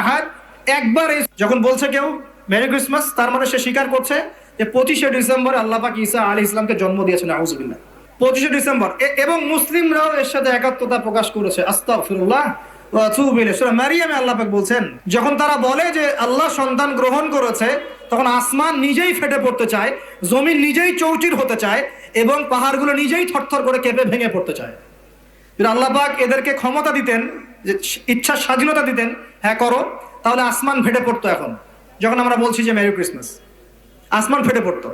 আহাদ একবার যখন বলছে কেউ, মেরি ক্রিসমাস তার মানে সে স্বীকার করছে যে পঁচিশে ডিসেম্বর আল্লাহ পাক ঈসা আলী ইসলামকে জন্ম দিয়েছেন আউজবিল্লাহ পঁচিশে ডিসেম্বর এবং মুসলিমরাও এর সাথে একাত্মতা প্রকাশ করেছে সূরা মারিয়ামে বলছেন, যখন তারা বলে যে আল্লাহ সন্তান গ্রহণ করেছে, তখন আসমান নিজেই ফেটে পড়তে চায়, জমিন নিজেই চৌচির হতে চায়, এবং পাহাড়গুলো নিজেই থরথর করে কেঁপে ভেঙে পড়তে চায়। যদি আল্লাহ পাক এদেরকে ক্ষমতা দিতেন যে ইচ্ছা স্বাধীনতা দিতেন হ্যাঁ করো, তাহলে আসমান ফেটে পড়তো এখন। যখন আমরা বলছি যে মেরি ক্রিসমাস আসমান ফেটে পড়তো।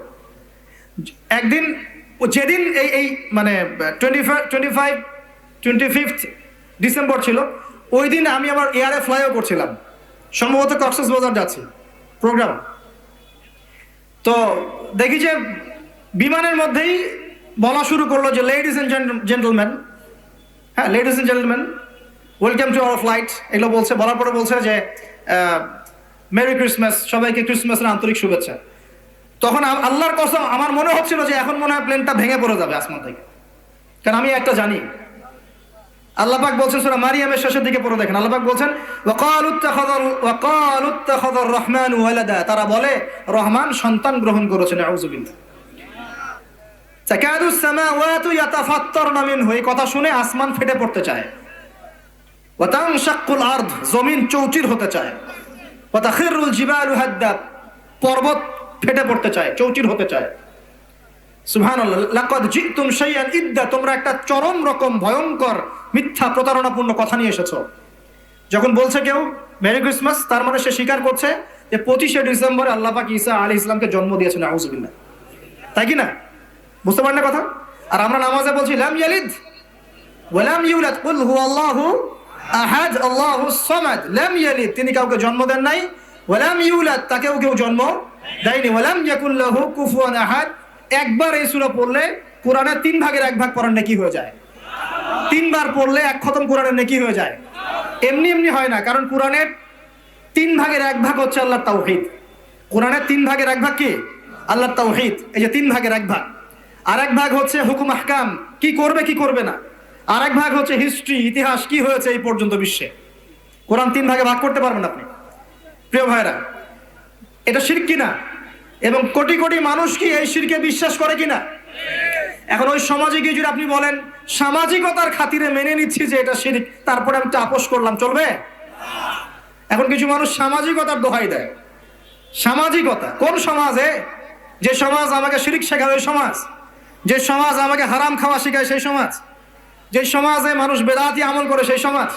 একদিন যেদিন এই এই মানে twenty twenty five twenty fifth December ছিল, ওই দিন আমি আবার এয়ারে ফ্লাইও করছিলাম। সম্ভবত কক্সেস বাজার যাচ্ছি প্রোগ্রাম তো দেখি যে বিমানের মধ্যেই বলা শুরু করল যে লেডিস এন্ড জেন্টলম্যান হ্যাঁ ladies and gentleman welcome to our flight এগুলো বলছে, বলার পরে বলছে যে মেরি ক্রিসমাস সবাইকে ক্রিসমাসের আন্তরিক শুভেচ্ছা। তখন আল্লাহর কসম, আমার মনে হচ্ছিল যে এখন মনে হয় প্লেনটা ভেঙে পড়ে যাবে আসমান থেকে। কারণ আমি একটা জানি। আল্লাহ পাক বলছেন সূরা মারিয়ামের শেষের দিকে পড়ে দেখেন। আল্লাহ পাক বলছেন রহমানু ওয়ালাদা। তারা বলে, রহমান সন্তান গ্রহণ করেছেন এই কথা শুনে আসমান ফেটে পড়তে চায়। ওয়া তানশাক্কুল আরদ, জমিন চৌচির হতে চায়। ওয়া জিবালু হাদ্দা পর্বত ফেটে পড়তে চায়, চৌচির হতে চায়। সুবহানাল্লাহ, লাকাদ জিতুম একটা চরম রকম ভয়ঙ্কর মিথ্যা প্রতারণাপূর্ণ কথা নিয়ে এসেছ। যখন বলছে কেউ, মেরি ক্রিসমাস, তার মানে সে স্বীকার করছে যে পঁচিশে ডিসেম্বর আল্লাহ পাক ঈসা আলী ইসলামকে জন্ম দিয়েছেন আউজুবিল্লাহ তাই কি না? বুঝতে পারেন না কথা? আর আমরা নামাজে বলছি, লাম ইয়ালিদ ওয়ালাম ইউলাদ, কুল হুয়াল্লাহু আহাদ আল্লাহু সামাদ, লাম ইয়ালিদ, তিনি কাউকে জন্ম দেন নাই ওয়ালাম ইউলাদ, তাকেও কেউ জন্ম দেয়নি ওয়ালাম ইয়াকুল লাহু কুফুয়ান আহাদ। একবার এই সূরা পড়লে কোরআনের তিন ভাগের এক ভাগ পড়ার নেকি হয়ে যায়। তিনবার পড়লে এক খতম কোরআনের নেকি হয়ে যায়। এমনি এমনি হয় না, কারণ কোরআনের তিন ভাগের এক ভাগ হচ্ছে আল্লাহর তাওহীদ। কোরআনের তিন ভাগের এক ভাগ কি? আল্লাহর তাওহীদ, এই যে তিন ভাগের এক ভাগ। আর এক ভাগ হচ্ছে হুকুম আহকাম কি করবে কি করবে না। আর এক ভাগ হচ্ছে হিস্ট্রি ইতিহাস, কি হয়েছে এই পর্যন্ত বিশ্বে? কোরআন তিন ভাগে ভাগ করতে পারবেন আপনি। প্রিয় ভাইরা এটা শিরক কিনা? এবং কোটি কোটি মানুষ কি এই শিরকে বিশ্বাস করে কিনা? এখন ওই সমাজে গিয়ে যদি আপনি বলেন, সামাজিকতার খাতিরে মেনে নিচ্ছি যে এটা শিরিক, তারপরে আমি আপোষ করলাম, চলবে? এখন কিছু মানুষ সামাজিকতার দোহাই দেয়। সামাজিকতা, কোন সমাজে? যে সমাজ আমাকে শিরিক শেখায়, ওই সমাজ। যে সমাজ আমাকে হারাম খাওয়া শেখায়, সেই সমাজ। যে সমাজে মানুষ বেদাতি আমল করে, সেই সমাজ।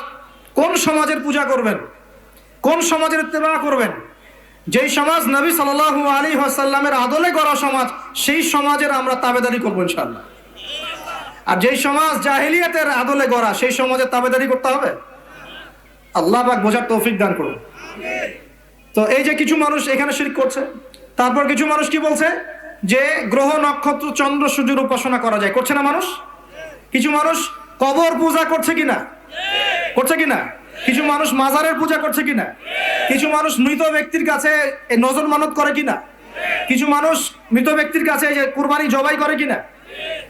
কোন সমাজের পূজা করবেন? কোন সমাজের ইত্তেবা করবেন? যেই সমাজ নবী সাল্লাল্লাহু আলী ওয়াসাল্লামের আদলে গড়া সমাজ, সেই সমাজের আমরা তাবেদারি করব ইনশাআল্লাহ। আর যেই সমাজ জাহিলিয়াতের আদলে গড়া, সেই সমাজের তাবেদারি করতে হবে? আল্লাহ পাক বোঝার তৌফিক দান করুন। তো এই যে কিছু মানুষ এখানে শিরক করছে, তারপর কিছু মানুষ কি বলছে? যে গ্রহ নক্ষত্র চন্দ্র সূর্যের উপাসনা করা যায়। করছে না মানুষ? কিছু মানুষ কবর পূজা করছে কিনা? করছে কিনা? কিছু মানুষ মাজারের পূজা করছে কিনা? কিছু মানুষ মৃত ব্যক্তির কাছে নজর মানত করে কিনা? কিছু মানুষ মৃত ব্যক্তির কাছে যে কুরবানি জবাই করে কিনা?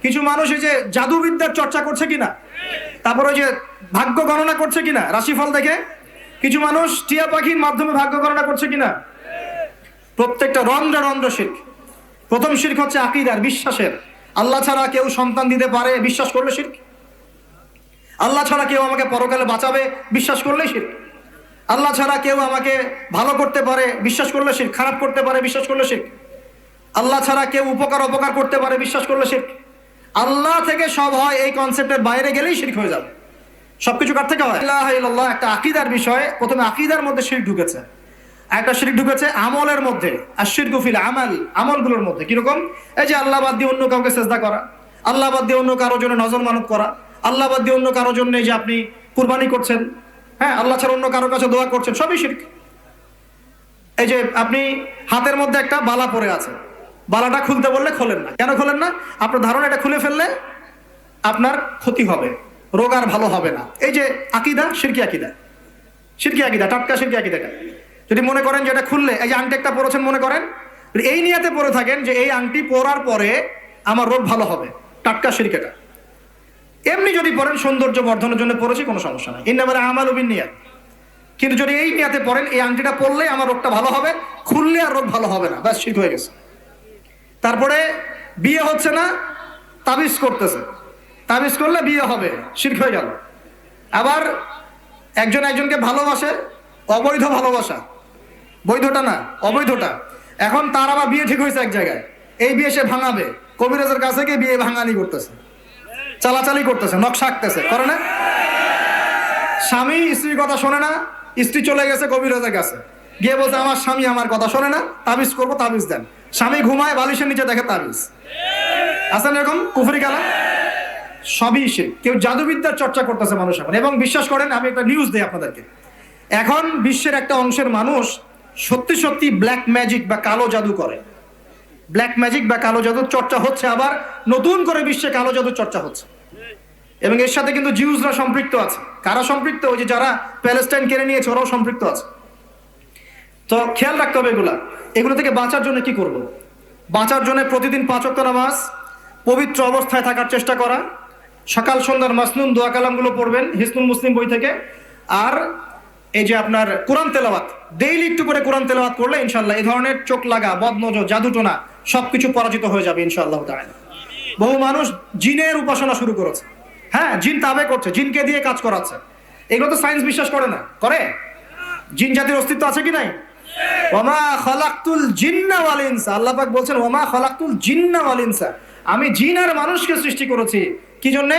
কিছু মানুষ এই যে জাদুবিদ্যার চর্চা করছে কিনা? তারপর ওই যে ভাগ্য গণনা করছে কিনা? রাশিফল দেখে? কিছু মানুষ টিয়া পাখির মাধ্যমে ভাগ্য গণনা করছে কিনা? প্রত্যেকটা রন্ধ্র রন্ধ্র শির্ক। প্রথম শির্ক হচ্ছে আকিদার, বিশ্বাসের। আল্লাহ ছাড়া কেউ সন্তান দিতে পারে বিশ্বাস করলে শির্ক। আল্লাহ ছাড়া কেউ আমাকে পরকালে বাঁচাবে বিশ্বাস করলেই শির্ক। আল্লাহ ছাড়া কেউ আমাকে ভালো করতে পারে বিশ্বাস করলে শির্ক। খারাপ করতে পারে বিশ্বাস করলে শির্ক। আল্লাহ ছাড়া কেউ উপকার অপকার করতে পারে বিশ্বাস করলে শির্ক। আল্লাহ থেকে সব হয় এই কনসেপ্টের বাইরে গেলেই শির্ক হয়ে যাবে। সবকিছু কার থেকে হয়? আল্লাহ একটা আকিদার বিষয়ে প্রথমে আকিদার মধ্যে শির ঢুকেছে। একটা শিরিক ঢুকেছে আমলের মধ্যে আর শিরকুফিল আমাল, আমলগুলোর মধ্যে। কীরকম? এই যে আল্লাহ বাদ দিয়ে অন্য কাউকে চেষ্টা করা, আল্লাহ বাদ দিয়ে অন্য কারোর জন্য নজর মানত করা, আল্লাহ বাদ দিয়ে অন্য কারোর জন্য এই যে আপনি কুরবানি করছেন হ্যাঁ আল্লাহ ছাড়া অন্য কারোর কাছে দোয়া করছেন, সবই শিরক। এই যে আপনি হাতের মধ্যে একটা বালা পড়ে আছে বালাটা খুলতে বললে খোলেন না। কেন খোলেন না? আপনার ধারণা এটা খুলে ফেললে আপনার ক্ষতি হবে, রোগ আর ভালো হবে না। এই যে আকিদা, শিরকি আকিদা। শিরকি আকিদা, টাটকা শিরকি আকিদাটা। যদি মনে করেন যে এটা খুললে, এই যে আংটি একটা পরেছেন মনে করেন এই নিয়াতে পরে থাকেন যে এই আংটি পরার পরে আমার রোগ ভালো হবে। টাটকা শিরকেটা এমনি যদি পরেন, সৌন্দর্য বর্ধনের জন্য পড়েছি কোনো সমস্যা নাই। ইন্নামার আমাল উবিন নিয়াত। কিন্তু যদি এই নিয়াতে পড়েন এই আংটিটা পরলে আমার রোগটা ভালো হবে, খুললে আর রোগ ভালো হবে না। ব্যাস, ঠিক হয়ে গেছে। তারপরে বিয়ে হচ্ছে না, তাবিজ করতেছে। তাবিজ করলে বিয়ে হবে শির্ক হয়ে গেল। আবার একজন একজনকে ভালোবাসে, অবৈধ ভালোবাসা। বৈধটা না, অবৈধটা। এখন তার আবার বিয়ে ঠিক হয়েছে এক জায়গায়। এই বিয়ে সে ভাঙাবে। কবিরাজের কাছে গিয়ে বিয়ে ভাঙানি করতেছে। চালাচালি করতেছে, নকশা আঁকতেছে। করে না? স্বামী, স্ত্রীর কথা শোনে না। স্ত্রী চলে গেছে কবিরাজের কাছে। গিয়ে বলছে, আমার স্বামী আমার কথা শোনে না। তাবিজ করব, তাবিজ দেন। স্বামী ঘুমায়, বালিশের নিচে দেখে তাবিজ। আছেন এরকম কুফরি খেলা? সবই সে। কেউ জাদুবিদ্যার চর্চা করতেছে মানুষ এখন। এবং বিশ্বাস করেন, আমি একটা নিউজ দিই আপনাদেরকে। এখন বিশ্বের একটা অংশের মানুষ সত্যি সত্যি ব্ল্যাক ম্যাজিক বা কালো জাদু করে। ব্ল্যাক ম্যাজিক বা কালো জাদুর চর্চা হচ্ছে আবার নতুন করে বিশ্বে কালো জাদুর চর্চা হচ্ছে। এবং এর সাথে কিন্তু জিউসরা সম্পৃক্ত আছে। কারা সম্পৃক্ত? ওই যে যারা প্যালেস্টাইন কেড়ে নিয়েছে, ওরাও সম্পৃক্ত আছে। তো খেয়াল রাখতে হবে এগুলা। এগুলো থেকে বাঁচার জন্য কি করব। বাঁচার জন্য প্রতিদিন পাঁচ ওয়াক্ত নামাজ, পবিত্র অবস্থায় থাকার চেষ্টা করা, সকাল, সন্ধ্যার মাসনুন দোয়া কালামগুলো পড়বেন, হিসনুল মুসলিম বই থেকে। আর এই যে আপনার কোরআন তেলাওয়াত ডেইলি একটু করে কোরআন তেলাওয়াত করলে ইনশাল্লাহ এই ধরনের চোখ লাগা, বদনজর, জাদুটোনা সবকিছু পরাজিত হয়ে যাবে ইনশাআল্লাহ তাআলা। বহু মানুষ জিনের উপাসনা শুরু করেছে। হ্যাঁ জিন তাবে করছে, জিনকে দিয়ে কাজ করাচ্ছে। এগুলো তো সায়েন্স বিশ্বাস করে না। করে? জিন জাতির অস্তিত্ব আছে কি নাই? ওমা খলাকতুল জিন্না ওয়াল ইনসা। আল্লাহ পাক বলছেন ওমা খলাকতুল জিন্না ওয়াল ইনসা। আমি জিন আর মানুষকে সৃষ্টি করেছি। কি জন্য?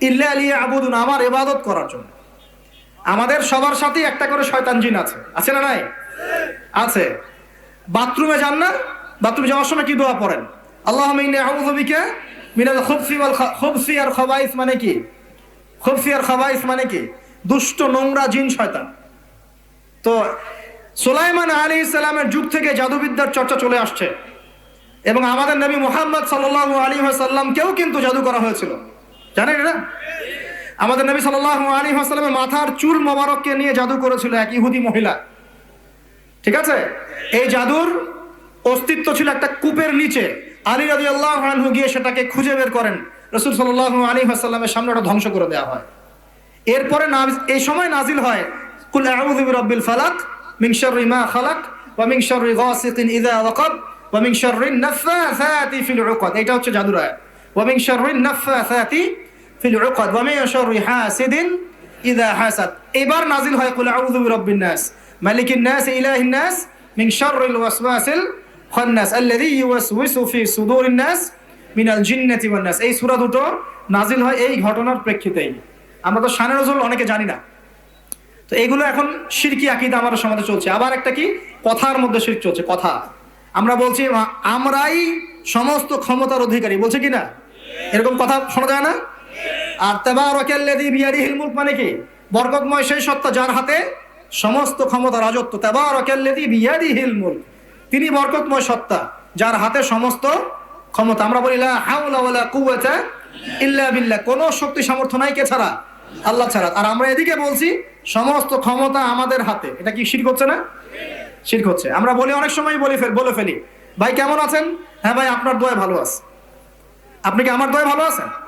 ইল্লা আলিয়া আবুদুন আমার ইবাদত করার জন্য। আমাদের সবার সাথেই একটা করে শয়তান জিন আছে। আছে না নাই? আছে। বাথরুমে যান না, বাথরুমে যাওয়ার সময় কি দোয়া পড়েন? আল্লাহ বিকা মিনাল খুবসি খুবসি আর খবাইস মানে কি? খুবসি আর খবাইস মানে কি? দুষ্ট, নোংরা জিন শয়তান। তো সুলাইমান আলী ইসলামের যুগ থেকে জাদুবিদ্যার চর্চা চলে আসছে। এবং আমাদের নবী মোহাম্মদ সাল্লাহ আলী সাল্লামকেও কিন্তু জাদু করা হয়েছিল। জানেন এটা? আমাদের নবী সাল্লাহ আলী সাল্লামের মাথার চুল মোবারককে নিয়ে জাদু করেছিল এক ইহুদি মহিলা। ঠিক আছে? এই জাদুর অস্তিত্ব ছিল একটা কূপের নিচে। আলী রাজি আল্লাহ আনহু গিয়ে সেটাকে খুঁজে বের করেন। রসুল সাল্লাহ আলী সাল্লামের সামনে ওটা ধ্বংস করে দেওয়া হয়। এরপরে এই সময় নাজিল হয়, কুল আউযু বিরাব্বিল ফালাক মিন শাররি মা খালাক ওয়া মিন শাররি গাসিকিন ইযা ওয়াকাব ওয়া মিন শাররি নাফাসাতি ফিল উকাদ। এটা হচ্ছে জাদুর আয়াত। ওয়া মিন শাররি নাফাসাতি ফিল উকাদ ওয়া মিন শাররি হাসিদিন ইযা হাসাদ। এবার নাজিল হয়, কুল আউযু বিরাব্বিন নাস। মালিকিন নাস, ইলাহিন নাস, মিন শাররিল ওয়াসওয়াসিল খান্নাস, আল্লাযী ইউওয়াসওয়িসু ফি সুদুরিন নাস মিনাল জিন্নাতি ওয়ান নাস। এই সূরা দুটো নাজিল হয় এই ঘটনার প্রেক্ষিতেই। আমরা তো শানে নজরুল অনেকে জানি না। তো এগুলো এখন শিরকি আকিদা আমাদের সমাজে চলছে। আবার একটা কি? কথার মধ্যে শিরক চলছে, কথা। আমরা বলছি, আমরাই সমস্ত ক্ষমতার অধিকারী। বলছে কি না? এরকম কথা শোনা যায় না? আর তেবারকাল্লাযী বিয়াদিহিল মুলক মানে কি? বরকতময় সেই সত্তা যার হাতে সমস্ত ক্ষমতা, রাজত্ব তেবারকাল্লাযী বিয়াদিহিল মুলক। তিনি বরকতময় সত্তা যার হাতে সমস্ত ক্ষমতা। আমরা বলি, লা হাওলা ওয়ালা কুওয়াতা ইল্লা বিল্লাহ। কোনো শক্তি সামর্থ্য নাই কে ছাড়া? আল্লাহ ছাড়া। আর আমরা এদিকে বলছি, সমস্ত ক্ষমতা আমাদের হাতে। এটা কি শির হচ্ছে না? শির হচ্ছে। আমরা বলি অনেক সময় বলি বলে ফেলি। ভাই, কেমন আছেন? হ্যাঁ ভাই, আপনার দোয়া ভালো আছে। আপনি কি আমার দোয়া ভালো আছেন?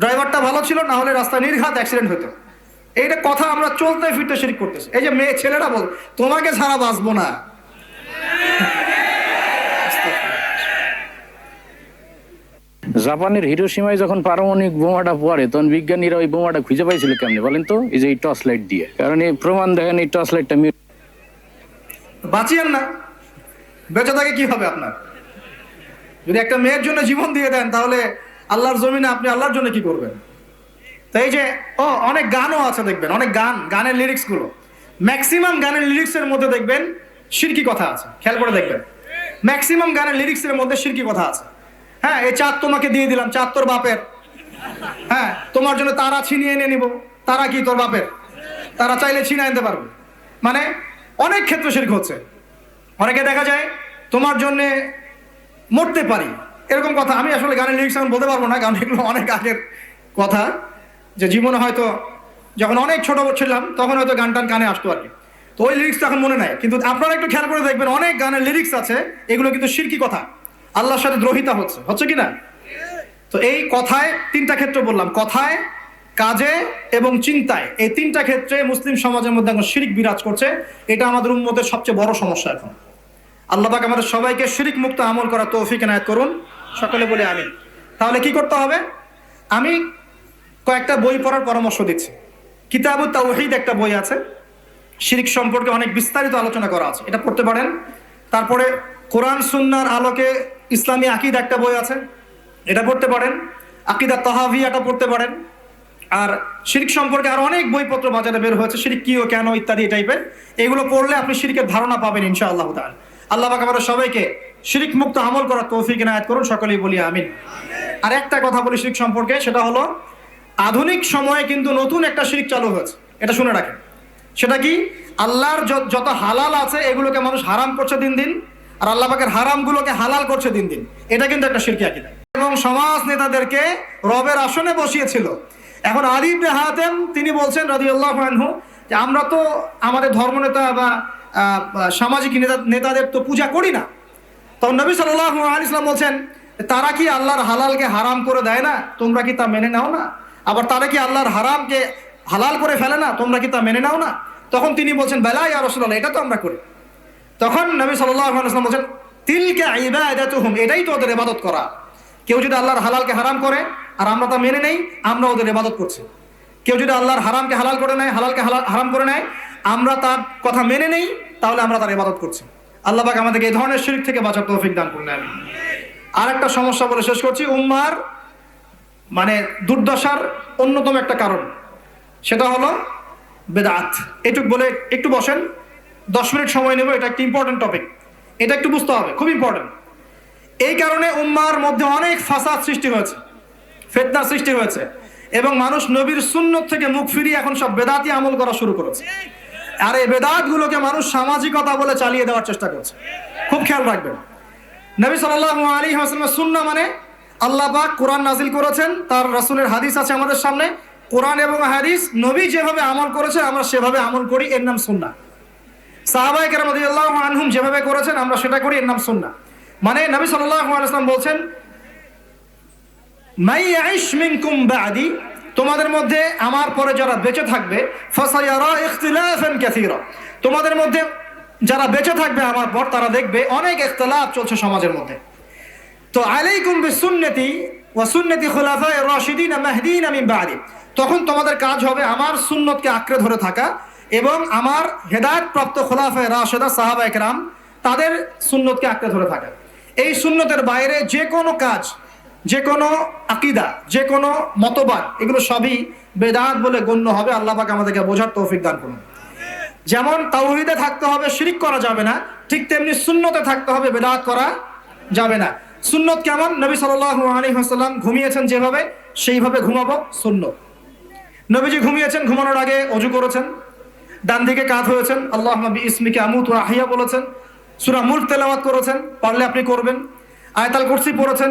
ড্রাইভারটা ভালো ছিল না হলে রাস্তায় নির্ঘাত অ্যাক্সিডেন্ট হতো। এইটা কথা আমরা চলতে ফিরতে শিরিক করতেছি। এই যে মেয়ে ছেলেরা বল তোমাকে ছাড়া বাঁচবো না। জাপানের হিরো হিরোসীমায় যখন পারমাণবিক বোমাটা পড়ে তখন বিজ্ঞানীরা ওই বোমাটা খুঁজে পাইছিল কেমনে বলেন তো? এই যে এই টর্চ লাইট দিয়ে। কারণ এই প্রমাণ দেখেন এই টর্চ লাইটটা বাঁচিয়েন না। বেঁচে থাকে কি হবে আপনার? যদি একটা মেয়ের জন্য জীবন দিয়ে দেন তাহলে আল্লাহর জমিনে আপনি আল্লাহর জন্য কি করবেন? তো এই যে, ও, অনেক গানও আছে দেখবেন, অনেক গান, গানের লিরিক্সগুলো ম্যাক্সিমাম গানের লিরিক্সের মধ্যে দেখবেন শিরকি কথা আছে, খেয়াল করে দেখবেন। ম্যাক্সিমাম গানের লিরিক্সের মধ্যে শিরকি কথা আছে। হ্যাঁ এই চাঁদ তোমাকে দিয়ে দিলাম, চাঁদ তোর বাপের। হ্যাঁ তোমার জন্য তারা ছিনিয়ে এনে নিব, তারা কি তোর বাপের? তারা চাইলে ছিনিয়ে আনতে পারবে। মানে অনেক ক্ষেত্রে শিরক হচ্ছে। অনেকে দেখা যায় তোমার জন্য মরতে পারি এরকম কথা, আমি আসলে গানের লিরিক্স এখন বলতে পারব না, কারণ এগুলো অনেক আগের কথা। যে জীবনে হয়তো যখন অনেক ছোট ছিলাম, তখন হয়তো গান টান কানে আসতো আর কি। তো ওই লিরিক্স এখন মনে নাই। কিন্তু আপনারা একটু খেয়াল করে দেখবেন, অনেক গানের লিরিক্স আছে, এগুলো কিন্তু শিরকি কথা। আল্লাহর সাথে দ্রোহিতা হচ্ছে। হচ্ছে কি না? তো এই কথায় তিনটা ক্ষেত্র বললাম। কথায়, কাজে এবং চিন্তায়। এই তিনটা ক্ষেত্রে মুসলিম সমাজের মধ্যে এখন শিরিক বিরাজ করছে। এটা আমাদের উন্মতের সবচেয়ে বড় সমস্যা এখন। আল্লাহ পাক আমাদের সবাইকে শিরিক মুক্ত আমল করা তৌফিক এনায়ত করুন। সকলে বলে আমি তাহলে কি করতে হবে? আমি কয়েকটা বই পড়ার পরামর্শ দিচ্ছি। কিতাবু তাওহিদ একটা বই আছে। শিরিক সম্পর্কে অনেক বিস্তারিত আলোচনা করা আছে। এটা পড়তে পারেন। তারপরে কোরআন সুন্নার আলোকে ইসলামী আকিদ একটা বই আছে। এটা পড়তে পারেন। আকিদা তাহাভি এটা পড়তে পারেন। আর শিরিক সম্পর্কে আর অনেক বইপত্র বাজারে বের হয়েছে। শিরিক কি ও কেন ইত্যাদি টাইপের এগুলো পড়লে আপনি শিরিকের ধারণা পাবেন ইনশাআল্লাহ তাআলা। আল্লাহ পাক সবাইকে শিরিক মুক্ত আমল করার তৌফিক এনায়েত করুন, সকলেই বলি আমিন। আর একটা কথা বলি শিরিক সম্পর্কে, সেটা হলো, আধুনিক সময়ে কিন্তু নতুন একটা শিরিক চালু হয়েছে। এটা শুনে রাখেন। সেটা কি? আল্লাহর যত হালাল আছে, এগুলোকে মানুষ হারাম করছে দিন দিন, আর আল্লাহ পাকের হারামগুলোকে হালাল করছে দিন দিন। এটা কিন্তু একটা শিরকি আকিদা। এবং সমাজ নেতাদেরকে রবের আসনে বসিয়েছিল। এখন আলিব হাতেম, তিনি বলছেন রাদিয়াল্লাহু আনহু, যে আমরা তো আমাদের ধর্মনেতা বা সামাজিক নেতা নেতাদের তো পূজা করি না। তখন নবী সাল্লাল্লাহু আলাইহি ইসলাম বলছেন, তারা কি আল্লাহর হালালকে হারাম করে দেয় না? তোমরা কি তা মেনে নাও না? আবার, তারা কি আল্লাহর হারামকে হালাল করে ফেলে না? তোমরা কি তা মেনে নাও না? তখন তিনি বলছেন, বেলা ইয়া রাসূলুল্লাহ, এটা তো আমরা করি। তখন নবী সাল্লাল্লাহু আলাইহি ওয়াসাল্লাম বলছেন, তিলকা ইবাদাতুহুম, এটাই তো ওদের ইবাদত করা। কেউ যদি আল্লাহর হালালকে হারাম করে, আর আমরা তা মেনে নেই আমরা ওদের ইবাদত করছি। কেউ যদি আল্লাহর হারামকে হালাল করে নেয়, হালালকে হালাল- হারাম করে নেয়, আমরা তার কথা মেনে নেই, তাহলে আমরা তার ইবাদত করছি। আল্লাহ পাক আমাদেরকে এই ধরনের শিরক থেকে বাঁচার তৌফিক দান আমি আর একটা সমস্যা বলে শেষ করছি, উম্মার মানে দুর্দশার অন্যতম একটা কারণ। সেটা হলো বেদাত। এটুক বলে একটু বসেন, দশ মিনিট সময় নেব, এটা একটা ইম্পর্টেন্ট টপিক এটা একটু বুঝতে হবে, খুব ইম্পর্টেন্ট এই কারণে উম্মার মধ্যে অনেক ফাসাদ সৃষ্টি হয়েছে, ফেতনা সৃষ্টি হয়েছে, এবং মানুষ নবীর সুন্নত থেকে মুখ ফিরিয়ে এখন সব বেদাতি আমল করা শুরু করেছে। আর এই বেদাতগুলোকে মানুষ সামাজিকতা বলে চালিয়ে দেওয়ার চেষ্টা করছে। খুব খেয়াল রাখবেন। নবী সাল্লাল্লাহু আলাইহি ওয়াসাল্লামের সুন্নাহ মানে আল্লাহ পাক কোরআন নাজিল করেছেন, তার রাসূলের হাদিস আছে আমাদের সামনে। কোরআন এবং হাদিস নবী যেভাবে আমল করেছে, আমরা সেভাবে আমল করি, এর নাম সুন্নাহ। সাহাবায়ে কেরাম রাদিয়াল্লাহু আনহুম যেভাবে করেছেন, আমরা সেটা করি, এর নাম সুন্নাহ। মানে নবী সাল্লাল্লাহু আলাইহি ওয়াসাল্লাম বলছেন মাই ইয়াইশ মিনকুম বাদি তোমাদের মধ্যে আমার পরে যারা বেঁচে থাকবে তোমাদের মধ্যে যারা বেঁচে থাকবে আমার পর, তারা দেখবে অনেক ইখতিলাফ চলছে সমাজের মধ্যে। তো আলাইকুম বিসুন্নতি ওয়া সুন্নতি খুলাফায়ে রাশিদিন বাদি। তখন তোমাদের কাজ হবে আমার সুন্নতকে আঁকড়ে ধরে থাকা এবং আমার হেদায়েত প্রাপ্ত খোলাফায়ে রাশেদা সাহাবা একরাম তাদের সুন্নতকে আঁকড়ে ধরে থাকা। এই সুন্নতের বাইরে যে কোনো কাজ যে কোনো আকিদা যে কোনো মতবাদ, এগুলো সবই বেদাত বলে গণ্য হবে। আল্লাহ পাক আমাদেরকে বোঝার তৌফিক দান করুন। যেমন তাওহিদে থাকতে হবে, শিরিক করা যাবে না। ঠিক তেমনি সুন্নতে থাকতে হবে, বেদাত করা যাবে না। সুন্নত কেমন? নবী সাল্লাল্লাহু আলাইহি ওয়াসাল্লাম ঘুমিয়েছেন যেভাবে, সেইভাবে ঘুমাবো সুন্নত। নবীজি ঘুমিয়েছেন, ঘুমানোর আগে অজু করেছেন, ডান দিকে কাত হয়েছেন আল্লাহ নবী ইসমিকে আমুত আহিয়া বলেছেন, সুরা মুল্ক তেলাওয়াত করেছেন, পারলে আপনি করবেন। আয়তাল কুরসি পড়েছেন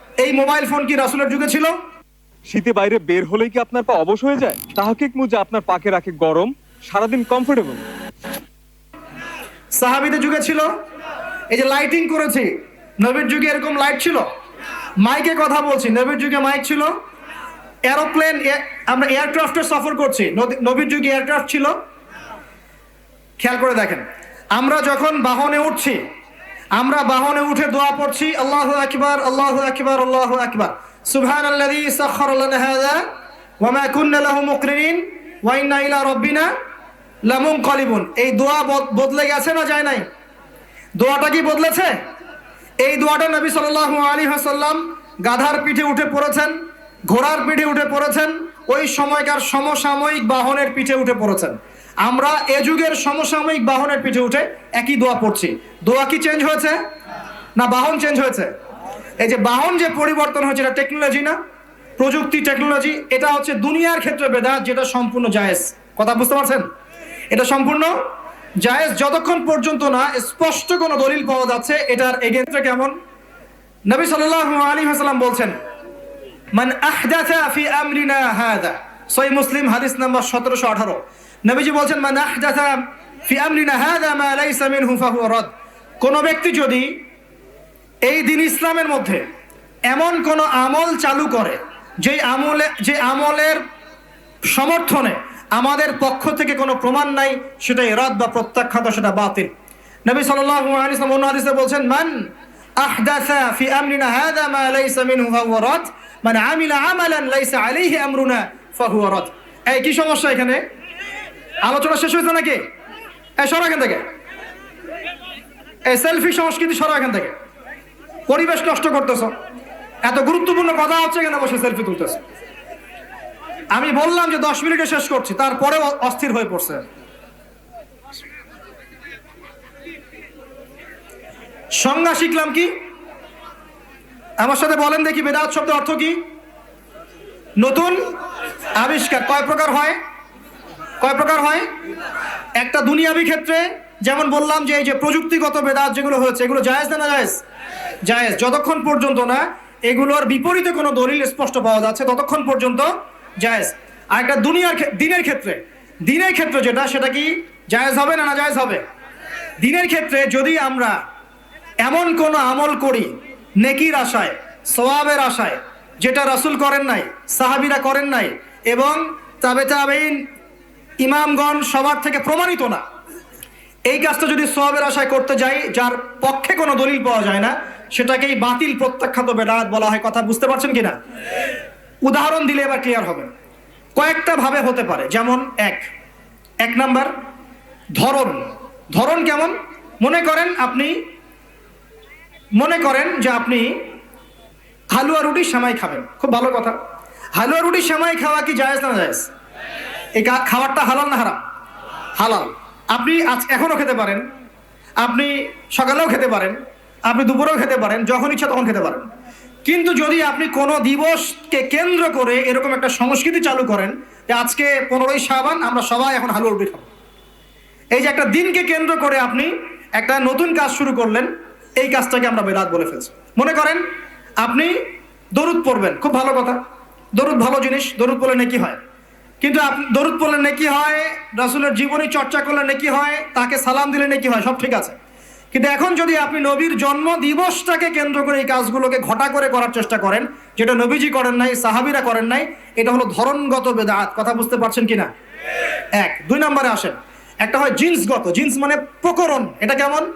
এই মোবাইল ফোন কি রাসুলের যুগে ছিল? শীতে বাইরে বের হলেই কি আপনার পা অবশ হয়ে যায়? তাহাকিক মুজে আপনার পাকে রাখে গরম সারাদিন কমফোর্টেবল সাহাবিদের যুগে ছিল? এই যে লাইটিং করেছি নবীর যুগে এরকম লাইট ছিল? মাইকে কথা বলছি নবীর যুগে মাইক ছিল? এরোপ্লেন আমরা এয়ারক্রাফটে সফর করছি। নবীর যুগে এয়ারক্রাফট ছিল? খেয়াল করে দেখেন আমরা যখন বাহনে উঠছি আমরা বাহনে উঠে দোয়া পড়ছি, আল্লাহ আকবার আল্লাহ আকবার আল্লাহ আকবার। সুবহান আল্লাযী সাখখারা লানা হাযা, ওয়া মা কুন্না লাহু মুকরিনিন, ওয়া ইন্না ইলা রাব্বিনা লামুনকালিবুন। এই দোয়া বদলে গেছে না যায় নাই? দোয়াটা কি বদলেছে? এই দোয়াটা নবী সাল্লাল্লাহু আলাইহি ওয়াসাল্লাম গাধার পিঠে উঠে পড়েছেন, ঘোড়ার পিঠে উঠে পড়েছেন, ওই সময়কার সমসাময়িক বাহনের পিঠে উঠে পড়েছেন। আমরা এ যুগের সমসাময়িক বাহনের পিঠে উঠে একই দোয়া পড়ছি। দোয়া কি চেঞ্জ হয়েছে? না, বাহন চেঞ্জ হয়েছে? এই যে বাহন যে পরিবর্তন হয়েছে, এটা টেকনোলজি না? প্রযুক্তি টেকনোলজি এটা হচ্ছে দুনিয়ার ক্ষেত্রে বেদাত, যেটা সম্পূর্ণ জায়েজ। কথা বুঝতে পারছেন? এটা সম্পূর্ণ জায়েজ। যতক্ষণ পর্যন্ত না স্পষ্ট কোনো দলিল পাওয়া যাচ্ছে, এটার এগেন্স্টে কেমন? নবী সাল্লাল্লাহু আলাইহি ওয়াসাল্লাম বলছেন, মান আহদাথা ফি আমরিনা হাদা। সহিহ মুসলিম হাদিস নাম্বার 1718 নবীজি বলছেন, মান আহদাথা ফি আমরিনা হাদা মা লাইসা মিনহু ফাহুয়া রাদ কোন ব্যক্তি যদি এই দিন ইসলামের মধ্যে এমন কোন আমল চালু করে যে আমলে, যে আমলের সমর্থনে আমাদের পক্ষ থেকে কোনো প্রমাণ নাই, সেটা এরাদ বা প্রত্যাখ্যাত, সেটা বাতিল। নবী সাল্লাল্লাহু আলাইহি ওয়াসাল্লাম অন্য হাদিসে বলছেন, মান আহদাসা ফি আমরিনা হাদা মা লাইসা মিনহু ফাহুয়া রাদ মান আমিলা আমালান লাইসা আলাইহি আমরুনা ফাহুয়া রাদ এই কি সমস্যা এখানে? আলোচনা শেষ হয়েছে নাকি? এই, সরা এখান থেকে। এই সেলফি সংস্কৃতি সরা এখান থেকে। পরিবেশ নষ্ট করতেছ। এত গুরুত্বপূর্ণ কথা হচ্ছে এখানে বসে সেলফি তুলতেছ। আমি বললাম যে দশ মিনিটে শেষ করছি, তারপরেও অস্থির হয়ে পড়ছে। সংজ্ঞা শিখলাম কি? আমার সাথে বলেন দেখি বেদাত শব্দের অর্থ কি? নতুন আবিষ্কার কয় প্রকার হয়? কয় প্রকার হয়? একটা দুনিয়াবি ক্ষেত্রে, যেমন বললাম যে এই যে প্রযুক্তিগত বেদাত যেগুলো হয়েছে, এগুলো জায়েজ না না জায়েজ? জায়েজ, যতক্ষণ পর্যন্ত না, এগুলোর বিপরীতে কোনো দলিল স্পষ্ট পাওয়া যাচ্ছে, ততক্ষণ পর্যন্ত জায়েজ। আর একটা দুনিয়ার দিনের ক্ষেত্রে দিনের ক্ষেত্রে যেটা, সেটা কি জায়েজ হবে না না জায়েজ হবে? দিনের ক্ষেত্রে যদি আমরা এমন কোনো আমল করি, নেকির আশায়, সওয়াবের আশায়, যেটা রাসূল করেন নাই, সাহাবীরা করেন নাই, এবং তাবে তাবেইন ইমামগণ সবার থেকে প্রমাণিত না। এই কাজটা যদি সবের আশায় করতে যাই, যার পক্ষে কোনো দলিল পাওয়া যায় না, সেটাকেই বাতিল প্রত্যাখ্যাত বেদাত বলা হয়। কথা বুঝতে পারছেন কিনা? উদাহরণ দিলে এবার ক্লিয়ার হবে। কয়েকটা ভাবে হতে পারে। যেমন এক এক নাম্বার, ধরন। ধরন কেমন? মনে করেন আপনি, মনে করেন যে আপনি হালুয়া রুটি সেমাই খাবেন। খুব ভালো কথা। হালুয়া রুটি সেমাই খাওয়া কি জায়েজ না জায়েজ? এই খাবারটা হালাল না হারাম? হালাল। আপনি আজ এখনও খেতে পারেন। আপনি সকালেও খেতে পারেন। আপনি দুপুরেও খেতে পারেন। যখন ইচ্ছা তখন খেতে পারেন। কিন্তু যদি আপনি কোনো দিবসকে কেন্দ্র করে এরকম একটা সংস্কৃতি চালু করেন যে আজকে পনেরোই সাবান আমরা সবাই এখন হালুয়া রুটি খাব। এই যে একটা দিনকে কেন্দ্র করে আপনি একটা নতুন কাজ শুরু করলেন, এই কাজটাকে আমরা বেদাত বলে ফেলছি। মনে করেন, আপনি দরুদ পড়বেন। খুব ভালো কথা। দরুদ ভালো জিনিস। দরুদ পড়লে নাকি হয়? কিন্তু আপনি দরুদ পড়লে নেকি হয়, রাসুলের জীবনী চর্চা করলে নেকি হয়, তাকে সালাম দিলে নেকি হয়, সব ঠিক আছে। কিন্তু এখন যদি আপনি নবীর জন্ম দিবসটাকে কেন্দ্র করে এই কাজগুলোকে ঘটা করে করার চেষ্টা করেন, যেটা নবীজি করেন নাই, সাহাবিরা করেন নাই, এটা হলো ধরনগত বেদাত। কথা বুঝতে পারছেন কিনা? এক। দুই নম্বরে আসেন। একটা হয় জিন্সগত। জিন্স মানে প্রকরণ। এটা কেমন?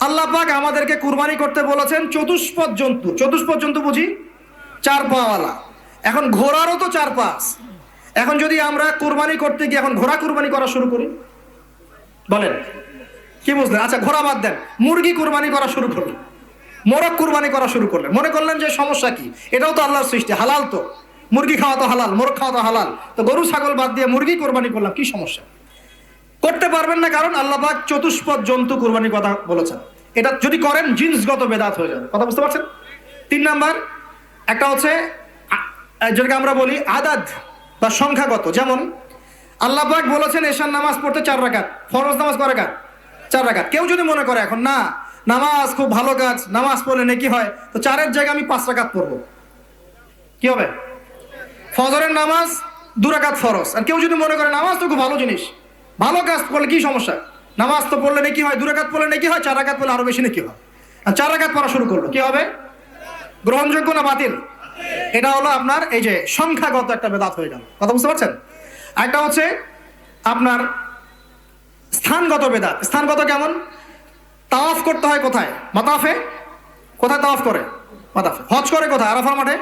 আল্লাহ পাক আমাদেরকে কুরবানি করতে বলেছেন চতুষ্পদ জন্তু। চতুষ্পদ জন্তু বুঝি? চার পাওয়ালা। এখন ঘোড়ারও তো চার পাঁচ। এখন যদি আমরা কোরবানি করতে গিয়ে এখন ঘোড়া কুরবানি করা শুরু করি, বলেন, কি বুঝলেন? আচ্ছা ঘোড়া বাদ দেন, মুরগি কোরবানি করা শুরু করলেন, মোরগ কুরবানি করা শুরু করলেন। মনে করলেন যে সমস্যা কি? এটাও তো আল্লাহর সৃষ্টি, হালাল তো। মুরগি খাওয়া তো হালাল, মোরগ খাওয়া তো হালাল। তো গরু, ছাগল বাদ দিয়ে মুরগি কোরবানি করলাম, কি সমস্যা? করতে পারবেন না কারণ আল্লাহ পাক চতুষ্পদ জন্তু কুরবানির কথা বলেছেন। এটা যদি করেন, জিন্সগত বেদাত হয়ে যাবে। কথা বুঝতে পারছেন? তিন নাম্বার, একটা হচ্ছে যেটাকে আমরা বলি আদাদ। বা সংখ্যাগত। যেমন, আল্লাহ পাক বলেছেন এশার নামাজ পড়তে চার রাকাত, ফরজ নামাজ কয় রাকাত? চার রাকাত। কেউ যদি মনে করে এখন, না, নামাজ খুব ভালো কাজ, নামাজ পড়লে নাকি হয়, তো চারের জায়গায় আমি পাঁচ রাকাত পড়ব। কি হবে? ফজরের নামাজ দুরাকাত ফরজ। আর কেউ যদি মনে করে, নামাজ তো খুব ভালো জিনিস, ভালো কাজ করলে কি সমস্যা? নামাজ তো পড়লে নাকি হয়, দু রাকাত পড়লে নাকি হয়, চার রাকাত পড়লে আরও বেশি নাকি হয়। আর চার রাকাত পড়া শুরু করল, কি হবে? গ্রহণযোগ্য না বাতিল? এটা হলো আপনার এই যে সংখ্যাগত একটা বেদাত হয়ে গেল। কথা বুঝতে পারছেন? একটা হচ্ছে আপনার স্থানগত বেদাত। স্থানগত কেমন? তাওয়াফ করতে হয় কোথায়? মাতাফে? কোথায় তাওয়াফ করে? মাতাফে। হজ করে কোথায়? আরাফার মাঠে?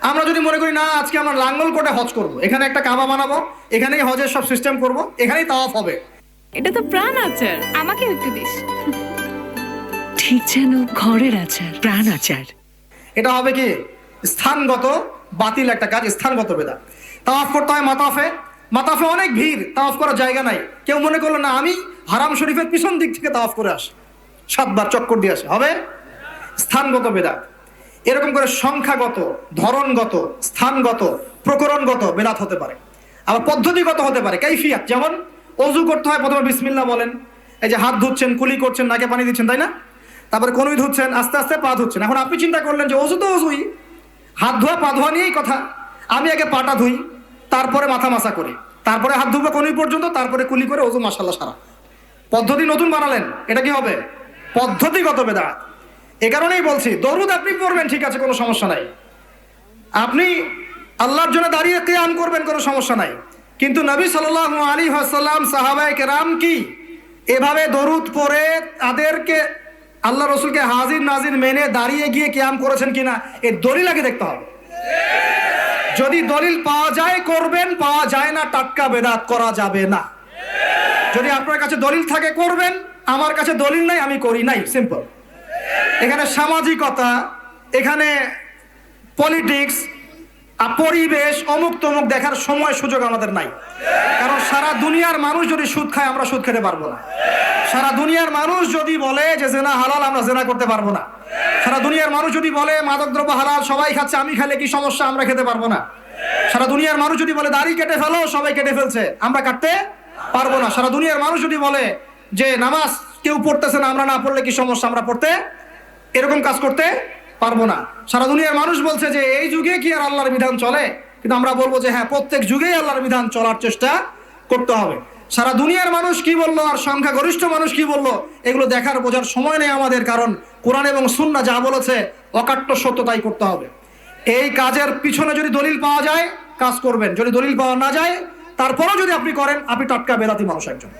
আমরা যদি মনে করি না আজকে আমরা লাঙ্গল কোটে হজ করব। এখানে একটা কাবা বানাবো। এখানেই হজের সব সিস্টেম করব। এখানেই তাওয়াফ হবে। এটা তো প্রাণ আচার। আমাকে একটু দিস। ঠিক যেন ঘরের আচার প্রাণ আচার। এটা হবে কি? স্থানগত বাতিল একটা কাজ, স্থানগত বেদা। তাওয়াফ করতে হয় মাতাফে। মাতাফে অনেক ভিড়, তাওয়াফ করার জায়গা নাই। কেউ মনে করল, না, আমি হারাম শরীফের পিছন দিক থেকে তাওয়াফ করে আসি। সাতবার চক্কর দিয়ে আসে। হবে? স্থানগত বেদাত এরকম করে সংখ্যাগত, ধরনগত, স্থানগত, প্রকরণগত বেদাত হতে পারে। আবার পদ্ধতিগত হতে পারে। কাইফিয়াত, যেমন অজু করতে হয়, প্রথমে বিসমিল্লাহ বলেন। এই যে হাত ধুচ্ছেন, কুলি করছেন, নাকে পানি দিচ্ছেন, তাই না? তারপরে কোনোই ধুচ্ছেন, আস্তে আস্তে পা ধুচ্ছেন। এখন আপনি চিন্তা করলেন যে অজু তো অজুই। হাত ধোয়া, পা ধোয়া নিয়েই কথা। আমি আগে পাটা ধুই, তারপরে মাথা মাসা করি। তারপরে হাত ধুবো কোনোই পর্যন্ত, তারপরে কুলি করে অজু মাসাল্লাহ সারা। পদ্ধতি নতুন বানালেন, এটা কি হবে? পদ্ধতিগত বেদাত। এ কারণেই বলছি, দরুদ আপনি পড়বেন, ঠিক আছে, কোনো সমস্যা নাই। আপনি আল্লাহর জন্য দাঁড়িয়ে কেয়াম করবেন, কোনো সমস্যা নাই। কিন্তু নবী সাল্লাহ আলী হাসাল্লাম সাহাবাই কেরাম কি? এভাবে দরুদ পরে তাদেরকে আল্লাহ রসুলকে হাজির নাজির মেনে দাঁড়িয়ে গিয়ে কেয়াম করেছেন কিনা এর দলিল আগে দেখতে হবে। যদি দলিল পাওয়া যায়, করবেন, পাওয়া যায় না, টাটকা বেদাত করা যাবে না। যদি আপনার কাছে দলিল থাকে, করবেন, আমার কাছে দলিল নাই, আমি করি নাই সিম্পল এখানে সামাজিকতা, এখানে পলিটিক্স পরিবেশ অমুক তমুক দেখার সময় সুযোগ আমাদের নাই। কারণ সারা দুনিয়ার মানুষ যদি সুদ খায়, আমরা সুদ খেতে পারব না। সারা দুনিয়ার মানুষ যদি বলে যে জেনা হালাল, আমরা জেনা করতে পারব না। সারা দুনিয়ার মানুষ যদি বলে মাদকদ্রব্য হালাল, সবাই খাচ্ছে, আমি খেলে কি সমস্যা, আমরা খেতে পারব না। সারা দুনিয়ার মানুষ যদি বলে দাড়ি কেটে ফেলো, সবাই কেটে ফেলছে, আমরা কাটতে পারব না। সারা দুনিয়ার মানুষ যদি বলে যে নামাজ কেউ পড়তেছে না, আমরা না পড়লে কি সমস্যা, আমরা পড়তে এরকম কাজ করতে পারব না। সারা দুনিয়ার মানুষ বলছে যে, এই যুগে কি আর আল্লাহর বিধান চলে? কিন্তু আমরা বলব যে হ্যাঁ প্রত্যেক যুগেই আল্লাহর বিধান চলার চেষ্টা করতে হবে। সারা দুনিয়ার মানুষ কি বলল আর সংখ্যাগরিষ্ঠ মানুষ কি বলল, এগুলো দেখার বোঝার সময় নেই আমাদের, কারণ কোরআন এবং সুন্না যা বলেছে, অকাট্য সত্য তাই করতে হবে। এই কাজের পিছনে যদি দলিল পাওয়া যায়, কাজ করবেন। যদি দলিল পাওয়া না যায়, তারপরেও যদি আপনি করেন, আপনি টাটকা বেলাতি মানুষ একজন।